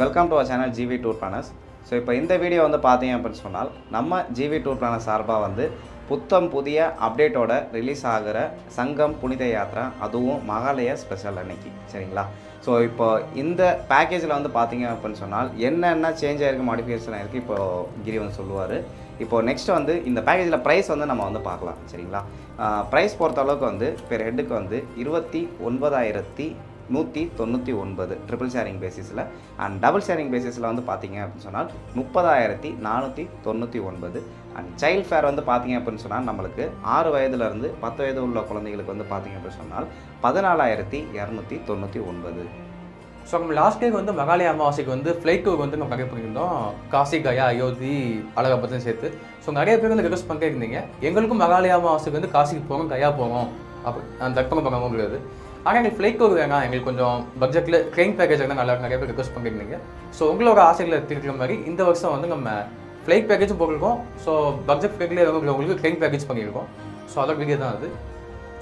Welcome to our channel GV tour planners so இப்போ இந்த video வந்து பார்த்தீங்க அப்படின்னு சொன்னால் நம்ம ஜிவி டூர் பிளானர் சார்பாக வந்து புத்தம் புதிய அப்டேட்டோட ரிலீஸ் ஆகிற சங்கம் புனித யாத்திரை அதுவும் மகாலய ஸ்பெஷல் அன்னைக்கு. சரிங்களா? ஸோ இப்போ இந்த பேக்கேஜில் வந்து பார்த்தீங்க அப்படின்னு சொன்னால் என்னென்ன சேஞ்ச் ஆகிருக்கு மாடிஃபிகேஷன் ஆகிருக்கு இப்போ கிரி வந்து சொல்லுவார். இப்போது நெக்ஸ்ட் வந்து இந்த பேக்கேஜில் ப்ரைஸ் வந்து நம்ம வந்து பார்க்கலாம். சரிங்களா? ப்ரைஸ் பொறுத்த அளவுக்கு வந்து பெர் ஹெட்டுக்கு வந்து இருபத்தி ஒன்பதாயிரத்தி நூற்றி தொண்ணூற்றி ஒன்பது ட்ரிபிள் ஷேரிங் பேசிஸில் அண்ட் டபுள் ஷேரிங் பேசிஸில் வந்து பார்த்தீங்க அப்படின்னு சொன்னால் முப்பதாயிரத்தி நானூற்றி தொண்ணூற்றி ஒன்பது. அண்ட் சைல்ட் ஃபேர் வந்து பார்த்தீங்க அப்படின்னு சொன்னால் நம்மளுக்கு ஆறு வயதுலேருந்து பத்து வயது உள்ள குழந்தைகளுக்கு வந்து பார்த்தீங்க அப்படின்னு சொன்னால் பதினாலாயிரத்தி இரநூத்தி தொண்ணூற்றி ஒன்பது. ஸோ நம்ம லாஸ்ட் டைம் வந்து மகாலய அமாவாசைக்கு வந்து ஃப்ளைட் டூர் வந்து நம்ம நிறைய பண்ணியிருந்தோம் காசி கயா அயோத்தி அழகாபத்தையும் சேர்த்து. ஸோ நிறைய பேர் வந்து ரிக்வஸ்ட் பண்ணிட்டே இருந்தீங்க. எங்களுக்கும் மகாலய அமாவாசைக்கு வந்து காசிக்கு போகிறோம் கயா போகும் அப்படி அந்த தர்ப்பங்க பண்ண முடியாது ஆனால் எங்களுக்கு ஃப்ளைட் ஒரு வேணாம். எங்களுக்கு கொஞ்சம் பட்ஜெட்டில் ட்ரெயின் பேக்கேஜ் வந்து நல்லா நிறைய பேர் ரிக்வஸ்ட் பண்ணியிருந்தீங்க. ஸோ உங்களோட ஆசைகளை தீர்க்கிற மாதிரி இந்த வருஷம் வந்து நம்ம ஃப்ளைட் பேக்கேஜும் போட்டிருக்கோம். ஸோ பட்ஜெட் ஃப்ளைட்லேயே உங்களுக்கு ட்ரெயின் பேக்கேஜ் பண்ணியிருக்கோம். ஸோ அதோட வீடியோ தான் அது.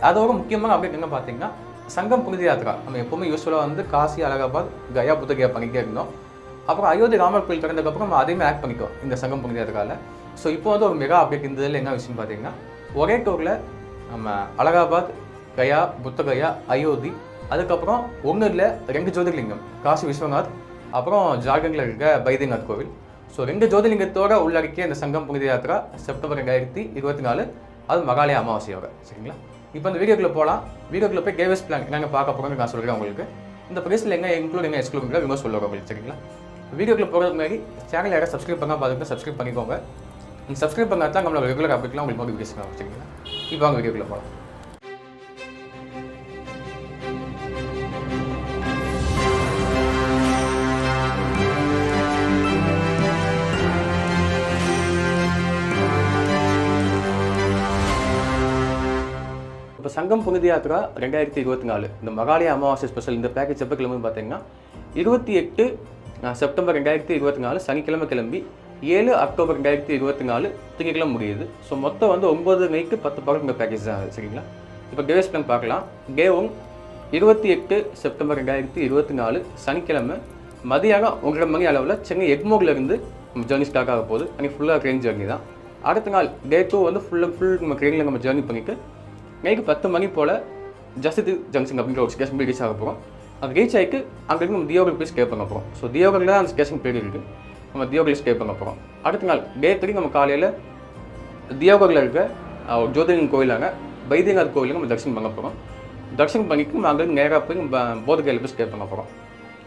அதோட முக்கியமான அப்டேட் என்ன பார்த்தீங்கன்னா சங்கம் புனித யாத்திரா. நம்ம எப்பவுமே யூஸ்ஃபுல்லாக வந்து காசி அலகாபாத் கயா புத்தகையா பண்ணிக்கிட்டே இருந்தோம். அப்புறம் அயோத்தி ராமர் கோயில் திறந்ததுக்கப்புறம் நம்ம அதையுமே ஆட் பண்ணிக்கோம் இந்த சங்கம் புனித யாத்திராவில் ஸோ இப்போ வந்து ஒரு மெகா அப்டேட் இந்த இதில் என்ன விஷயம் பார்த்தீங்கன்னா ஒரே டூரில் நம்ம அலகாபாத் கயா புத்தகயா அயோத்தி அதுக்கப்புறம் ஒன்று ரெண்டு ஜோதிர்லிங்கம் காசி விஸ்வநாத் அப்புறம் ஜார்க்கண்டில் இருக்க பைத்தியநாத் கோவில். ஸோ ரெண்டு ஜோதிர்லிங்கத்தோட உள்ளடக்கிய இந்த சங்கம் புனித யாத்திரா செப்டம்பர் ரெண்டாயிரத்தி இருபத்தி நாலு. அது மகாலய அமாவாசையோட சரிங்களா? இப்போ இந்த வீடியோக்குள்ளே போகலாம் வீடியோக்குள்ள போய் கேவஸ் பிளான் நாங்கள் பார்க்க போகிறோம்னு நான் சொல்கிறேன் உங்களுக்கு. இந்த ப்ரைஸில் எங்கே இன்க்ளூட் எங்கே எக்ஸ்க்ளூட் விமோ சொல்லுவாங்க உங்களுக்கு சரிங்களா? வீடியோக்குள்ள போகிறதுக்கு முன்னாடி சேனல் யாரும் சப்ஸ்கிரைப் பண்ணால் பார்த்துட்டு சப்ஸ்கிரைப் பண்ணிக்கோங்க. நீங்கள் சப்ஸ்கிரைப் பண்ணால் தான் நம்மளோட ரெகுலர் அப்டேட்லாம் உங்களுக்கு நோட்டிஃபிகேஷன் ஆகும் சரிங்களா? இப்போ வாங்க வீடியோக்குள்ளே போகலாம் சங்கம் புனித யாத்திரா ரெண்டாயிரத்தி இருபத்தி நாலு. இந்த மகாலய அமாவாசை ஸ்பெஷல் இந்த பேக்கேஜ் எப்போ கிளம்பி பார்த்தீங்கன்னா இருபத்தி எட்டு செப்டம்பர் ரெண்டாயிரத்தி இருபத்தி நாலு சனிக்கிழமை கிளம்பி ஏழு அக்டோபர் ரெண்டாயிரத்தி இருபத்தி நாலு திங்கக்கிழமை முடியுது. ஸோ மொத்தம் வந்து ஒம்பது மைக்கு பத்து பக்கம் இந்த பேக்கேஜ் தான் சரிங்களா? இப்போ டேஸ் பிளான் பார்க்கலாம். டே ஒன் இருபத்தி எட்டு செப்டம்பர் ரெண்டாயிரத்தி இருபத்தி நாலு சனிக்கிழமை. மதியானம் ஒன்றரை மணி அளவில் சென்னை எக்மோர்லேருந்து நம்ம ஜேர்னி ஸ்டார்ட் ஆக போகுது. அன்றைக்கி ஃபுல்லாக ட்ரெயின் ஜேர்னி தான். அடுத்த நாள் டே டூ வந்து ஃபுல்லாக ஃபுல் நம்ம ட்ரெயினில் நம்ம ஜேர்னி பண்ணிவிட்டு நைட்டு பத்து மணி போல் ஜஸ்தி ஜங்ஷன் அப்படிங்கிற ஒரு ஸ்டேஷன் போய் ரீச் ஆக போகிறோம் அது ரீச் ஆகிட்டு அங்கேருந்து நம்ம தியோகர் போய் ஸ்டே பண்ண போகிறோம் ஸோ தியோகரில் தான் அந்த ஸ்டேஷன் பேர் இருக்குது நம்ம தியோகரில் ஸ்டே பண்ண போகிறோம் அடுத்த நாள் டே த்ரீ நம்ம காலையில் தியோகரில் இருக்க அஹ், ஒரு கோயிலாங்க வைத்தியநாத் கோயிலுக்கு நம்ம தரிசனம் பண்ண போகிறோம் தரிசனம் பண்ணிட்டு நம்ம அங்கேருந்து நேராக போய் நம்ம போதகையில் போய் ஸ்டே பண்ண போகிறோம்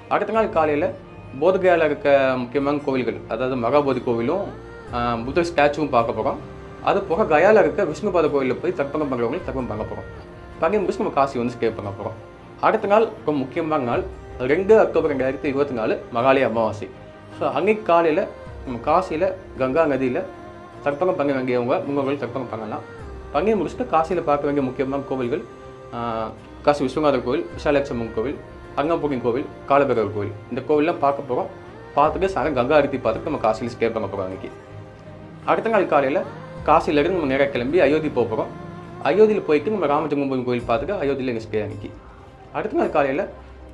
அடுத்த நாள் காலையில் போதகையால் இருக்க முக்கியமான கோவில்கள் அதாவது மகாபோதி கோவிலும் அஹ், புத்தர் ஸ்டாச்சுவும் பார்க்க போகிறோம் அது போக கயால இருக்க விஷ்ணுபாத கோயிலில் போய் தர்ப்பணம் பண்ணுறவங்களுக்கு தர்ப்பணம் பண்ண போகிறோம் பண்ணி முடிச்சு நம்ம காசி வந்து ஸ்டே பண்ண போகிறோம் அடுத்த நாள் ரொம்ப முக்கியமான நாள் ரெண்டு அக்டோபர் ரெண்டாயிரத்தி இருபத்தி நாலு மகாலய அமாவாசை. ஸோ அன்னைக்கு காலையில் நம்ம காசியில் கங்கா நதியில் தர்ப்பணம் பண்ண வேண்டியவங்க முன்னோர்கள் தர்ப்பணம் பண்ணலாம். பண்ணி முடிச்சுட்டு காசியில் பார்க்க வேண்டிய முக்கியமான கோவில்கள் காசி விஸ்வநாதர் கோவில் விஷாலட்சம்மன் கோவில் அங்கம்புகின் கோவில் காலபைரவர் கோவில். இந்த கோவில்லாம் பார்க்க போகிறோம் பார்த்துட்டு சாயங்காலம் கங்கா ஆரத்தி பார்த்துட்டு நம்ம காசியில் ஸ்டே பண்ண போகிறோம் அன்றைக்கி அடுத்த நாள் காலையில் காசிலேருந்து நம்ம நேராக கிளம்பி அயோத்தி போகிறோம் அயோத்தியில் போயிட்டு நம்ம ராமஜென்மபூமி கோயில் பார்த்துட்டு அயோத்தியில் எங்கள் ஸ்டே அன்னைக்கு. அடுத்த நாள் காலையில்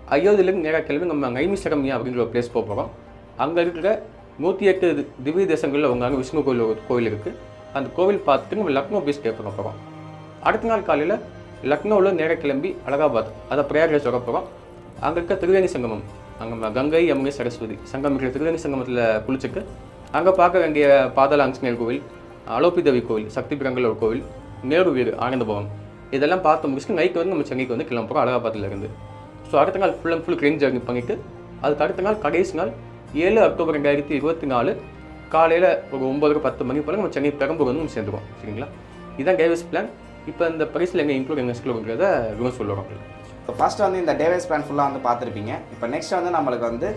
அயோத்தியிலேருந்து நேராக கிளம்பி நம்ம நைமிசரம்யா அப்படிங்கிற ஒரு பிளேஸ் போகிறோம் அங்கே இருக்கிற நூற்றி எட்டு திவ்ய தேசங்களில் அவங்க அங்கே விஷ்ணு கோயில் ஒரு கோயில் இருக்குது அந்த கோவில் பார்த்துட்டு நம்ம லக்னோ பீச் ஸ்டே பண்ண போகிறோம் அடுத்த நாள் காலையில் லக்னோவில் நேராக கிளம்பி அலகாபாத் அதை பிரயாகராஜ் வர போகிறோம் அங்கே இருக்க திருவேணி சங்கமம் அங்கே கங்கை யமுனை சரஸ்வதி சங்கமிக்கிற திருவேணி சங்கமத்தில் குளிச்சுட்டு அங்கே பார்க்க வேண்டிய பாதாள ஆஞ்சநேயர் கோவில் அலோபி தேவி கோவில் சக்தி பிரங்கல் கோவில் நேரு வீடு ஆனந்தபவன் இதெல்லாம் பார்த்து முடிச்சுட்டு நைட்டு வந்து நம்ம சென்னைக்கு வந்து கிளம்புறோம் அலகாபாத்தில் இருந்து. ஸோ அடுத்த நாள் full and full train journey பண்ணிவிட்டு அதுக்கு அடுத்த நாள் கடைசி நாள் ஏழு அக்டோபர் ரெண்டாயிரத்தி இருபத்தி நாலு காலையில் ஒரு ஒம்பது பத்து மணி போல் நம்ம சென்னை பெரம்பூர் வந்து நம்ம சேர்ந்துருவோம். சரிங்களா? இதுதான் டேவிஸ் பிளான் இப்போ இந்த ப்ரைஸில் எங்கே இன்க்ளூட் எங்கே எக்ஸ்க்ளூடுங்கிறத விவரம் சொல்லுவோம் உங்களுக்கு இப்போ ஃபஸ்ட்டு வந்து இந்த டேவேஸ் பிளான் ஃபுல்லாக வந்து பார்த்துருப்பீங்க. இப்போ நெக்ஸ்ட் வந்து நம்மளுக்கு வந்து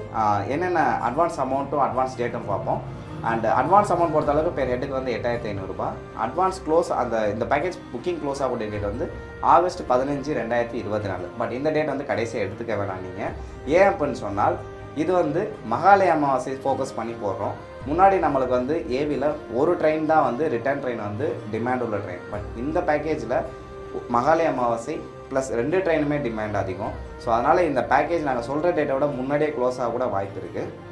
என்னென்ன அட்வான்ஸ் அமௌண்ட்டும் அட்வான்ஸ் டேட்டும் பார்ப்போம். அண்ட் அட்வான்ஸ் அமௌண்ட் பொறுத்த அளவுக்கு பேர் ஹெட்டுக்கு வந்து எட்டாயிரத்தி ஐநூறுரூபா அட்வான்ஸ் க்ளோஸ் அந்த இந்த பேக்கேஜ் புக்கிங் க்ளோஸ் ஆகக்கூடிய டேட் வந்து ஆகஸ்ட் பதினஞ்சு ரெண்டாயிரத்தி இருபத்தி நாலு. பட் இந்த டேட் வந்து கடைசியாக எடுத்துக்க வேணாம் நீங்கள் ஏன் அப்படின்னு சொன்னால் இது வந்து மகாலய அமாவாசை ஃபோக்கஸ் பண்ணி போடுறோம். முன்னாடி நம்மளுக்கு வந்து ஏவியில் ஒரு ட்ரெயின் தான் வந்து ரிட்டர்ன் ட்ரெயின் வந்து டிமாண்ட் உள்ள ட்ரெயின் பட் இந்த பேக்கேஜில் மகாலய அமாவாசை ப்ளஸ் ரெண்டு ட்ரெயினுமே டிமாண்ட் அதிகம். ஸோ அதனால் இந்த பேக்கேஜ் நாங்கள் சொல்கிற டேட்டை விட முன்னாடியே க்ளோஸ் ஆக கூட வாய்ப்பு இருக்குது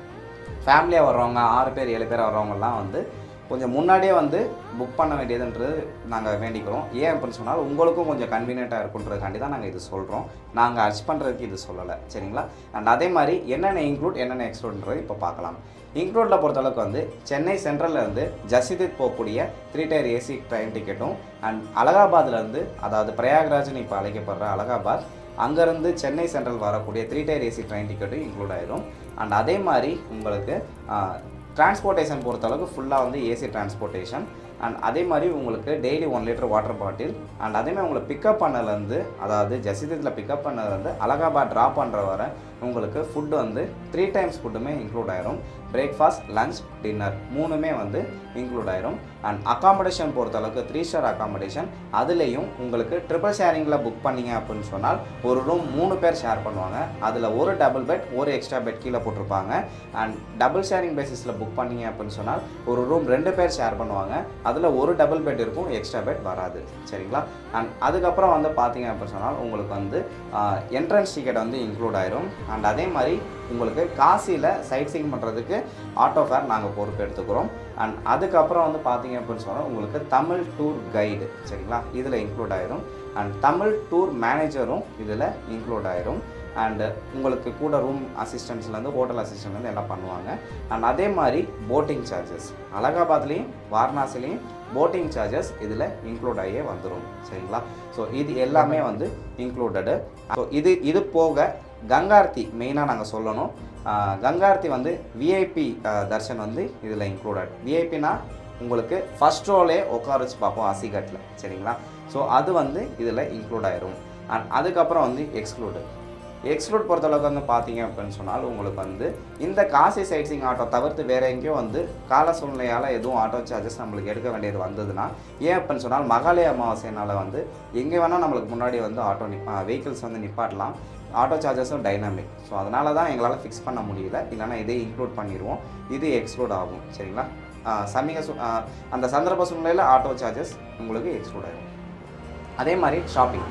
ஃபேமிலியாக வர்றவங்க ஆறு பேர் ஏழு பேர் வர்றவங்கலாம் வந்து கொஞ்சம் முன்னாடியே வந்து புக் பண்ண வேண்டியதுன்றது நாங்கள் வேண்டிக்கிறோம். ஏன் அப்படின்னு சொன்னால் உங்களுக்கும் கொஞ்சம் கன்வீனியண்ட்டாக இருக்குன்றதுக்காண்டி தான் நாங்கள் இது சொல்கிறோம் நாங்கள் அர்ச் பண்ணுறதுக்கு இது சொல்லலை. சரிங்களா? அண்ட் அதே மாதிரி என்னென்ன இன்க்ளூட் என்னென்ன எக்ஸ்க்ளூட்ன்றது இப்போ பார்க்கலாம். இன்க்ளூடில் பொறுத்தளவுக்கு வந்து சென்னை சென்ட்ரல்ல இருந்து ஜசிதித் போகக்கூடிய த்ரீ டயர் ஏசி ட்ரெயின் டிக்கெட்டும் அண்ட் அலகாபாத்லேருந்து அதாவது பிரயாக்ராஜ்னு இப்போ அழைக்கப்படுற அலகாபாத் அங்கேருந்து சென்னை சென்ட்ரல் வரக்கூடிய த்ரீ டயர் ஏசி ட்ரெயின் டிக்கெட்டும் இன்க்ளூட் ஆயிரும். அண்ட் அதே மாதிரி உங்களுக்கு டிரான்ஸ்போர்ட்டேஷன் பொறுத்தளவுக்கு ஃபுல்லாக வந்து ஏசி டிரான்ஸ்போர்ட்டேஷன் அண்ட் அதே மாதிரி உங்களுக்கு daily one litre water bottle and அதேமாதிரி உங்களை பிக்கப் பண்ணலேருந்து அதாவது ஜசிதத்தில் பிக்கப் பண்ணதுலேருந்து அலகாபாத் ட்ராப் பண்ணுற வர உங்களுக்கு ஃபுட்டு வந்து த்ரீ டைம்ஸ் ஃபுட்டுமே இன்க்ளூட் ஆயிரும். பிரேக்ஃபாஸ்ட் லஞ்ச் டின்னர் மூணுமே வந்து இன்க்ளூட் ஆயிரும். அண்ட் அக்காமடேஷன் பொறுத்தளவுக்கு த்ரீ ஸ்டார் அக்காமடேஷன் அதுலேயும் உங்களுக்கு ட்ரிபிள் ஷேரிங்கில் புக் பண்ணீங்க அப்படின்னு சொன்னால் ஒரு ரூம் மூணு பேர் ஷேர் பண்ணுவாங்க. அதில் ஒரு டபுள் பெட் ஒரு எக்ஸ்ட்ரா பெட் கீழே போட்டிருப்பாங்க. அண்ட் டபுள் ஷேரிங் பேசிஸில் புக் பண்ணீங்க அப்படின்னு சொன்னால் ஒரு ரூம் ரெண்டு பேர் ஷேர் பண்ணுவாங்க. அதில் ஒரு டபுள் பெட் இருக்கும் எக்ஸ்ட்ரா பெட் வராது. சரிங்களா? அண்ட் அதுக்கப்புறம் வந்து பார்த்தீங்க அப்படின்னு சொன்னால் உங்களுக்கு வந்து என்ட்ரன்ஸ் டிக்கெட் வந்து இன்க்ளூட் ஆயிரும். அண்ட் அதே மாதிரி உங்களுக்கு காசியில் சைட் சீங் பண்ணுறதுக்கு ஆட்டோ ஃபேர் நாங்கள் பொறுப்பு எடுத்துக்கிறோம். அண்ட் அதுக்கப்புறம் வந்து பார்த்தீங்க அப்படின்னு சொன்னால் உங்களுக்கு தமிழ் டூர் கைடு சரிங்களா? இதில் இன்க்ளூட் ஆயிரும். அண்ட் தமிழ் டூர் மேனேஜரும் இதில் இன்க்ளூட் ஆயிரும். அண்டு உங்களுக்கு கூட ரூம் அசிஸ்டன்ஸ்லேருந்து ஹோட்டல் அசிஸ்டன்ட்லேருந்து எல்லாம் பண்ணுவாங்க. அண்ட் அதே மாதிரி போட்டிங் சார்ஜஸ் அலகாபாத்லேயும் வாரணாசிலையும் போட்டிங் சார்ஜஸ் இதில் இன்க்ளூட் ஆகியே வந்துடும் சரிங்களா? ஸோ இது எல்லாமே வந்து இன்க்ளூடடு ஸோ இது இது போக கங்கார்த்தி மெயினாக நாங்கள் சொல்லணும். கங்கார்த்தி வந்து விஐபி தர்ஷன் வந்து இதில் இன்க்ளூடட் விஐபினா உங்களுக்கு ஃபஸ்ட் ரோலே உட்கார வச்சு பார்ப்போம் அசிகட்டில் சரிங்களா? ஸோ அது வந்து இதில் இன்க்ளூட் ஆயிரும். அண்ட் அதுக்கப்புறம் வந்து எக்ஸ்க்ளூடு எக்ஸ்க்ளூட் பொறுத்தளவுக்கு வந்து பார்த்தீங்க அப்படின்னு சொன்னால் உங்களுக்கு வந்து இந்த காசி சைட்ஸிங் ஆட்டோ தவிர்த்து வேறு எங்கேயோ வந்து கால சூழ்நிலையால் எதுவும் ஆட்டோ சார்ஜஸ் நம்மளுக்கு எடுக்க வேண்டியது வந்ததுன்னா ஏன் அப்படின்னு சொன்னால் மகாலய அமாவாசையினால் வந்து எங்கே வேணால் நம்மளுக்கு முன்னாடி வந்து ஆட்டோ நிப்பா வெஹிக்கிள்ஸ் வந்து நிப்பாட்டலாம். ஆட்டோ சார்ஜஸும் டைனாமிக் ஸோ அதனால தான் எங்களால் ஃபிக்ஸ் பண்ண முடியல. இல்லைன்னா இதே இன்க்ளூட் பண்ணிடுவோம் இது எக்ஸ்க்ளூட் ஆகும். சரிங்களா? சமீக அந்த சந்தர்ப்ப சூழ்நிலையில் ஆட்டோ சார்ஜஸ் உங்களுக்கு எக்ஸ்க்ளூட் ஆகும் அதே மாதிரி ஷாப்பிங்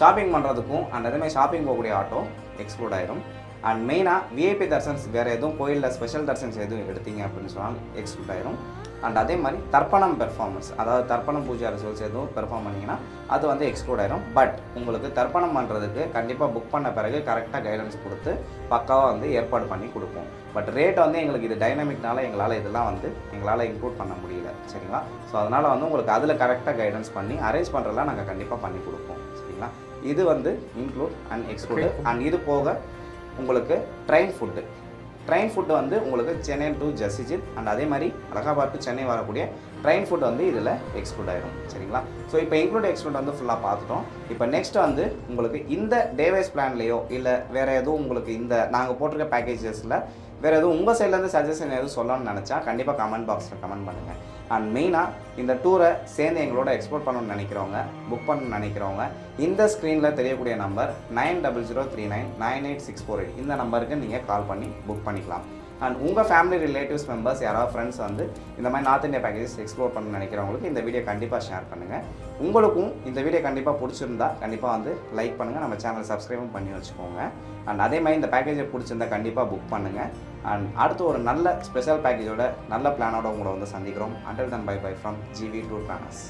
ஷாப்பிங் பண்ணுறதுக்கும் அந்த அதேமாதிரி ஷாப்பிங் போகக்கூடிய ஆட்டோ எக்ஸ்க்ளூட் ஆயிரும். அண்ட் மெயினாக விஐபி தர்சன்ஸ் வேறு எதுவும் கோயிலில் ஸ்பெஷல் தர்சன்ஸ் எதுவும் எடுத்தீங்க அப்படின்னு சொன்னால் எக்ஸ்க்ளூட் ஆயிரும். அண்ட் அதே மாதிரி தர்ப்பணம் பெர்ஃபார்மன்ஸ் அதாவது தர்ப்பணம் பூஜா ரிசல்ட்ஸ் எதுவும் பெர்ஃபார்ம் பண்ணிங்கன்னா அது வந்து எக்ஸ்க்ளூட் ஆயிரும். பட் உங்களுக்கு தர்ப்பணம் பண்ணுறதுக்கு கண்டிப்பாக புக் பண்ண பிறகு கரெக்டாக கைடன்ஸ் கொடுத்து பக்காவாக வந்து ஏற்பாடு பண்ணி கொடுப்போம். பட் ரேட் வந்து எங்களுக்கு இது டைனாமிக்னால எங்களால் இதெல்லாம் வந்து எங்களால் இன்க்ளூட் பண்ண முடியல. சரிங்களா? ஸோ அதனால் வந்து உங்களுக்கு அதில் கரெக்டாக கைடன்ஸ் பண்ணி அரேஞ்ச் பண்ணுறதெல்லாம் நாங்கள் கண்டிப்பாக பண்ணி கொடுப்போம். சரிங்களா? இது வந்து இன்க்ளூட் அண்ட் எக்ஸ்க்ளூட் அண்ட் இது போக உங்களுக்கு ட்ரெயின் ஃபுட்டு ட்ரெயின் ஃபுட்டு வந்து உங்களுக்கு சென்னை டு ஜசிஜித் அண்ட் அதே மாதிரி அலகாபாத் டு சென்னை வரக்கூடிய ட்ரெயின் ஃபுட் வந்து இதில் எக்ஸ்க்ளூட் ஆகிடும் சரிங்களா? ஸோ இப்போ இன்க்ளூட் எக்ஸ்க்ளூட் வந்து ஃபுல்லாக பார்த்துட்டோம். இப்போ நெக்ஸ்ட் வந்து உங்களுக்கு இந்த டேவைஸ் பிளான்லேயோ இல்லை வேறு எதுவும் உங்களுக்கு இந்த நாங்கள் போட்டிருக்க பேக்கேஜஸில் வேறு எதுவும் உங்கள் சைட்லேருந்து சஜஷன் எதுவும் சொல்லணும்னு நினச்சா கண்டிப்பாக கமெண்ட் பாக்ஸில் கமெண்ட் பண்ணுங்கள் அண்ட் மெயினாக இந்த டூரை சேர்ந்து எங்களோட எக்ஸ்போர்ட் பண்ணணும்னு நினைக்கிறவங்க புக் பண்ணணும்னு நினைக்கிறவங்க இந்த ஸ்க்ரீனில் தெரியக்கூடிய number nine double zero three nine nine eight six four eight. இந்த நம்பருக்கு நீங்கள் கால் பண்ணி புக் பண்ணிக்கலாம். அண்ட் உங்கள் ஃபேமிலி ரிலேட்டிவ்ஸ் மெம்பர்ஸ் யாராவது ஃப்ரெண்ட்ஸ் வந்து இந்த மாதிரி நார்த் இந்தியா பேக்கேஜஸ் எக்ஸ்ப்ளோர் பண்ண நினைக்கிறவங்களுக்கு இந்த வீடியோ கண்டிப்பாக ஷேர் பண்ணுங்கள் உங்களுக்கும் இந்த வீடியோ கண்டிப்பாக பிடிச்சிருந்தா கண்டிப்பாக வந்து லைக் பண்ணுங்கள் நம்ம சேனல் சப்ஸ்கிரைபும் பண்ணி வச்சுக்கோங்க. அண்ட் அதே மாதிரி இந்த பேக்கேஜை பிடிச்சிருந்தா கண்டிப்பாக புக் பண்ணுங்கள் அண்ட் அடுத்து ஒரு நல்ல ஸ்பெஷல் பேக்கேஜோட நல்ல பிளானோட உங்களை வந்து சந்திக்கிறோம். Until then bye bye from GV tour planners